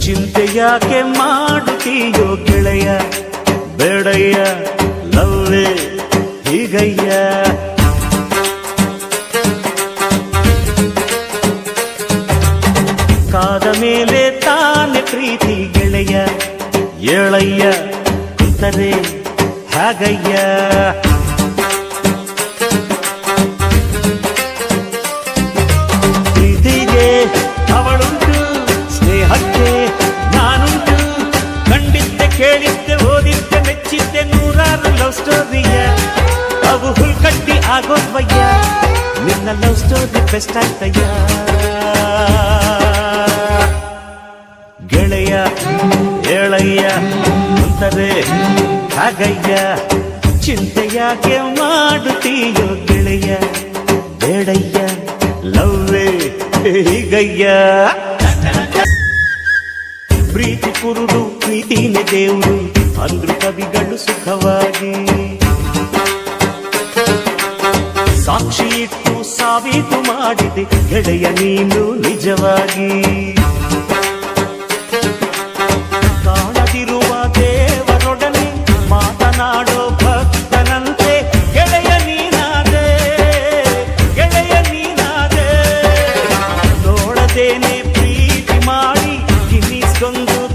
ಚಿಂತೆ ಯಾಕೆ ಮಾಡುತ್ತೀಯೋ ಗೆಳೆಯ ಬೇಡಯ್ಯ ಲವ್ವೇ ಹೀಗಯ್ಯ ಕಾದ ಮೇಲೆ ತಾನೆ ಪ್ರೀತಿ ಗೆಳೆಯ, ಏಳಯ್ಯ ಕುಂತರೆ ಹಾಗಯ್ಯ. ಪ್ರೀತಿಗೆ ಅವಳುಂಟು, ಸ್ನೇಹಕ್ಕೆ ನಾನುಂಟು ಕಂಡಿದ್ದೆ ಕೇಳಿದ್ದೆ, ಓದಿದ್ದೆ, ಮೆಚ್ಚಿದ್ದೆ, ನೂರಾರು ಲವ್ ಸ್ಟೋರಿಯ ಅವು ಹುಲ್ಕಟ್ಟಿ ಆಗೋದ್ವಯ್ಯ, ನಿನ್ನ ಲವ್ ಸ್ಟೋರಿ ಬೆಸ್ಟ್ ಆಯ್ತಯ್ಯ ಏಳಯ್ಯ ಅಂತಾರೆ ಹಾಗಯ್ಯ ಚಿಂತೆ ಯಾಕೆ ಮಾಡುತ್ತೀಯೋ ಗೆಳೆಯ. ಬೇಡಯ್ಯ, ಲವ್ವೇ, ಹೀಗಯ್ಯ. ಪ್ರೀತಿ ಕುರುಡು, ಪ್ರೀತಿನೇ ದೇವರು ಅಂದ್ರು ಕವಿಗಳು ಸುಖವಾಗಿ. ಸಾಕ್ಷಿ ಇಟ್ಟು ಸಾಬೀತು ಮಾಡಿದೆ ಗೆಳೆಯ ನೀನು ನಿಜವಾಗಿ. ಪ್ರೀತಿ ಮಾಡಿ ಗಿನ್ನಿಸ್ಕೊಂಡು